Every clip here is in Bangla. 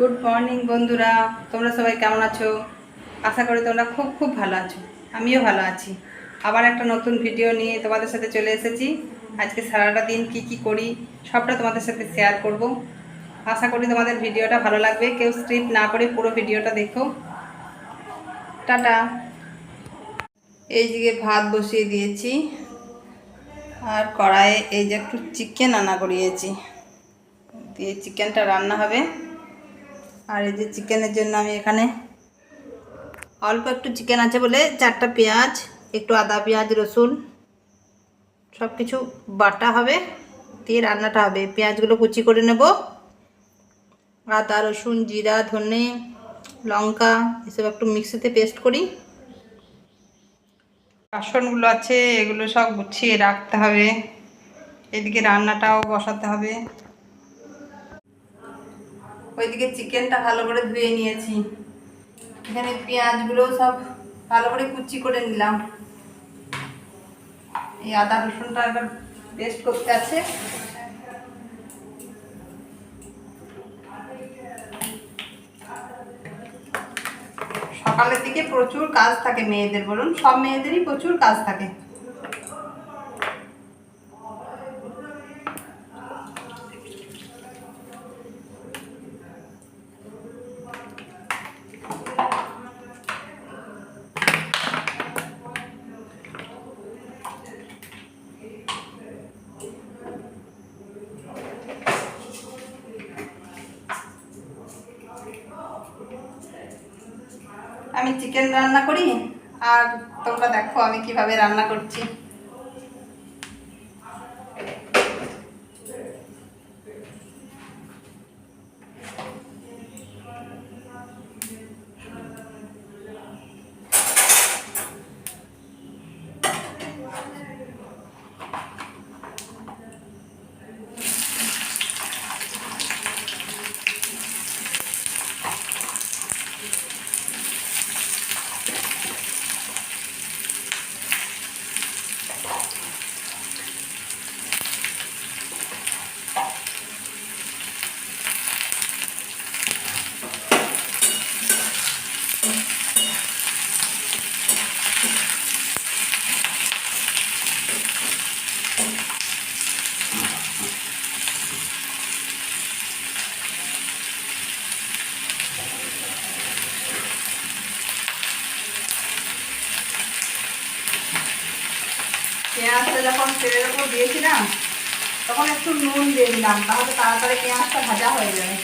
গুড মর্নিং বন্ধুরা। তোমরা সবাই কেমন আছো? আশা করি তোমরা খুব খুব ভালো আছো। আমিও ভালো আছি। আবার একটা নতুন ভিডিও নিয়ে তোমাদের সাথে চলে এসেছি। আজকে সারাটা দিন কি কি করি, সবটা তোমাদের সাথে শেয়ার করব। আশা করি তোমাদের ভিডিওটা ভালো লাগবে। কেউ স্ক্রিপ্ট না করে পুরো ভিডিওটা দেখো। টাটা। এই দিকে ভাত বসিয়ে দিয়েছি। আর কড়াইয়ে এই যে একটু চিকেন আনা করিয়েছি। দিয়ে চিকেনটা রান্না হবে। আর এই যে চিকেনের জন্য আমি এখানে অল্প একটু চিকেন আছে বলে চারটা পেঁয়াজ, একটু আদা, পেঁয়াজ, রসুন সব কিছু বাটা হবে, দিয়ে রান্নাটা হবে। পেঁয়াজগুলো কুচি করে নেব। আদা, রসুন, জিরা, ধনে, লঙ্কা, এসব একটু মিক্সিতে পেস্ট করি। বাসনগুলো আছে, এগুলো সব গুছিয়ে রাখতে হবে। এদিকে রান্নাটাও বসাতে হবে। ওইদিকে চিকেনটা ভালো করে ধুয়ে নিয়েছি। এখানে পেঁয়াজগুলো সব ভালো করে কুচি করে নিলাম। এই আদা রসুনটা এবার পেস্ট করতে আছে। সকালের দিকে প্রচুর কাজ থাকে মেয়েদের, বলুন? সব মেয়েদেরই প্রচুর কাজ থাকে। আমি চিকেন রান্না করি আর তোমরা দেখো আমি কীভাবে রান্না করছি। পেঁয়াজটা যখন তেলের উপর দিয়েছিলাম, তখন একটু নুন দিয়ে দিলাম, তাহলে তাড়াতাড়ি পেঁয়াজটা ভাজা হয়ে যাবে।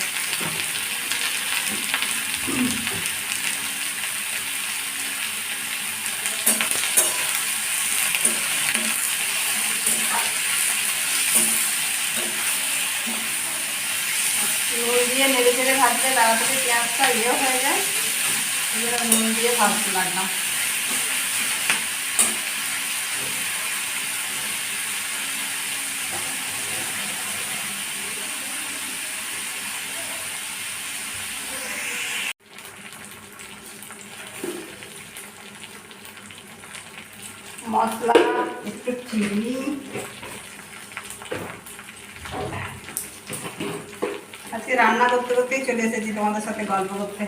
নুন দিয়ে নেড়ে চেড়ে ভাজলে তাড়াতাড়ি পেঁয়াজটা ইয়ে হয়ে যায়। নুন দিয়ে ভাজতে লাগলাম। মশলা একটু চিনি। আজকে রান্না করতে করতেই চলে এসেছি তোমাদের সাথে গল্প করতে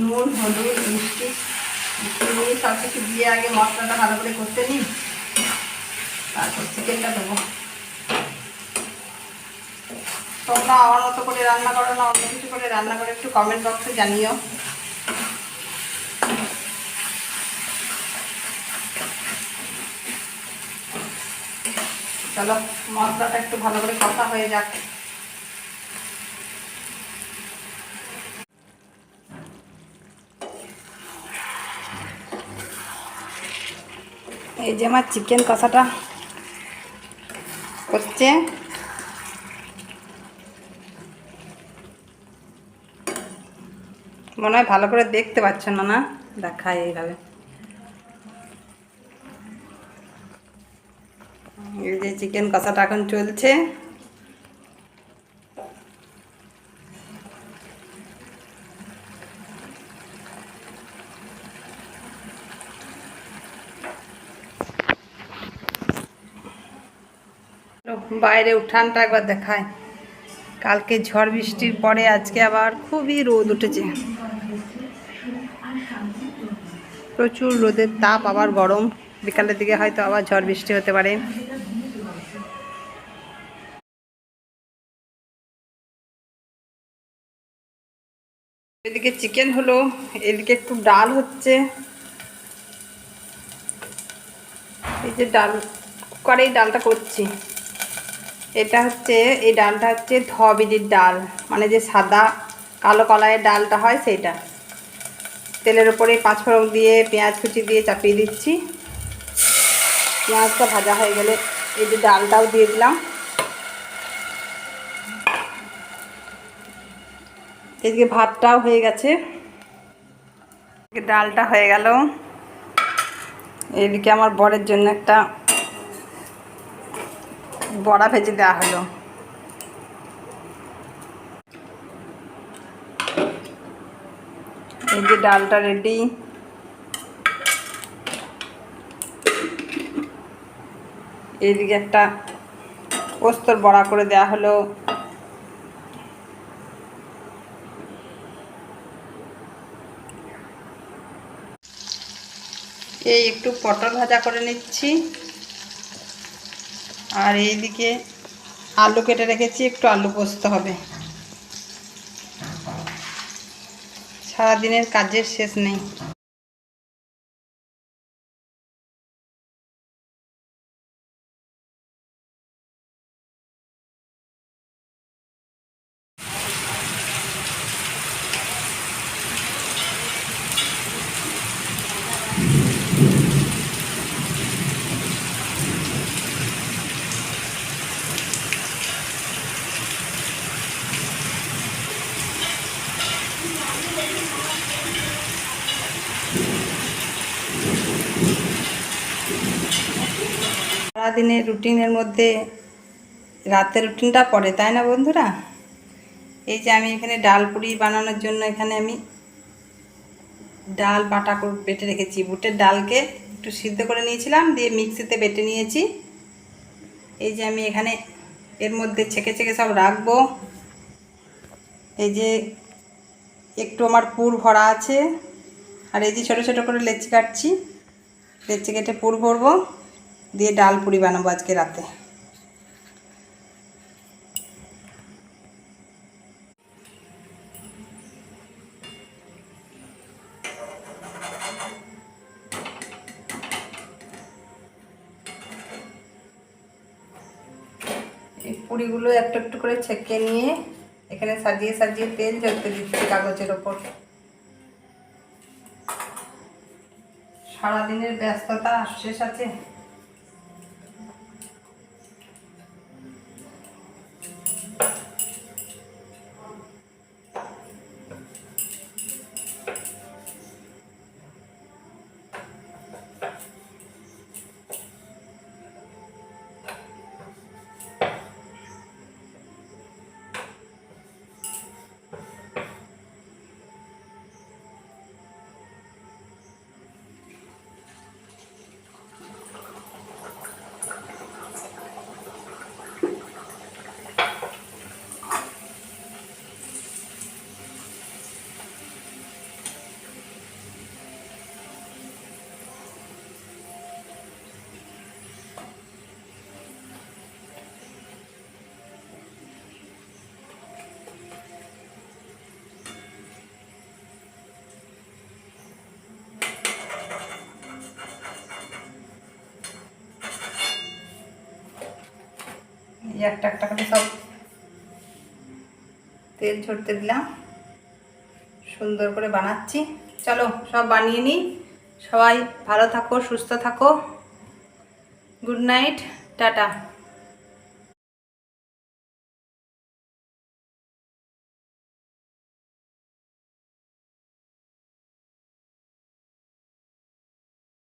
নুন হলুদ, মিষ্টি। চিনি সব কিছু দিয়ে আগে মশলাটা ভালো করে করতে নিই। তারপর চিকেনটা দেবো। তোমরা আমার মতো করে রান্না করো না, অন্য কিছু করে রান্না করে, একটু কমেন্ট বক্সে জানিও। চলো, মশলাটা একটু ভালো করে কষা হয়ে যাক। এই যে আমার চিকেন কষাটা করছে। মনে হয় ভালো করে দেখতে পাচ্ছ না না? দেখায় এইভাবে। এই যে চিকেন কষাটা এখন চলছে। বাইরে উঠানটা একবার দেখায় কালকে ঝড় বৃষ্টির পরে আজকে আবার খুবই রোদ উঠেছে। প্রচুর রোদের তাপ, আবার গরম। বিকালের দিকে হয়তো আবার ঝড় বৃষ্টি হতে পারে। এদিকে চিকেন হলো, এদিকে একটু ডাল হচ্ছে। এই যে ডাল, কুকারেই ডালটা করছি। এটা হচ্ছে, এই ডালটা হচ্ছে ধবিরির ডাল। মানে যে সাদা কালো কলাইয়ের ডালটা হয় সেইটা। তেলের ওপরে পাঁচফোড়ন দিয়ে, পেঁয়াজ কুচি দিয়ে চাপিয়ে দিচ্ছি। পেঁয়াজটা ভাজা হয়ে গেলে এই যে ডালটাও দিয়ে দিলাম। এদিকে ভাতটাও হয়ে গেছে। ডালটা হয়ে গেল। এদিকে আমার বরের জন্য একটা বড়া ভেজে দেওয়া হলো। এই যে ডালটা রেডি এইদিকে একটা পোস্তর বড়া করে দেওয়া হলো। এই একটু পটল ভাজা করে নিচ্ছি। আর এইদিকে আলু কেটে রেখেছি একটু আলু পোস্ত হবে। সারাদিনের কাজের শেষ নেই। সারাদিনের রুটিনের মধ্যে রাতের রুটিনটা পড়ে তাই না বন্ধুরা? এই যে আমি এখানে ডাল পুরি বানানোর জন্য এখানে আমি ডাল বাটা বেটে রেখেছি। বুটের ডালকে একটু সিদ্ধ করে নিয়েছিলাম, দিয়ে মিক্সিতে বেটে নিয়েছি। এই যে আমি এখানে এর মধ্যে ছেঁকে ছেঁকে সব রাখব। এই যে একটু আমার পুর ভরা আছে। আর এই যে ছোটো ছোটো করে লেচি কাটছি। লেচি কেটে পুর ভরবো, দিয়ে ডাল পুরি বানাবো আজকে রাতে। পুরিগুলো একটু একটু করে ছেঁকে নিয়ে এখানে সাজিয়ে সাজিয়ে তেল ঝরতে দিচ্ছি কাগজের ওপর। সারাদিনের ব্যস্ততা শেষ আছে? এই একটা একটা করে সব তেল ঝরতে দিলাম। সুন্দর করে বানাচ্ছি। চলো, সব বানিয়ে নিই। সবাই ভালো থাকো, সুস্থ থাকো। Good night, tata.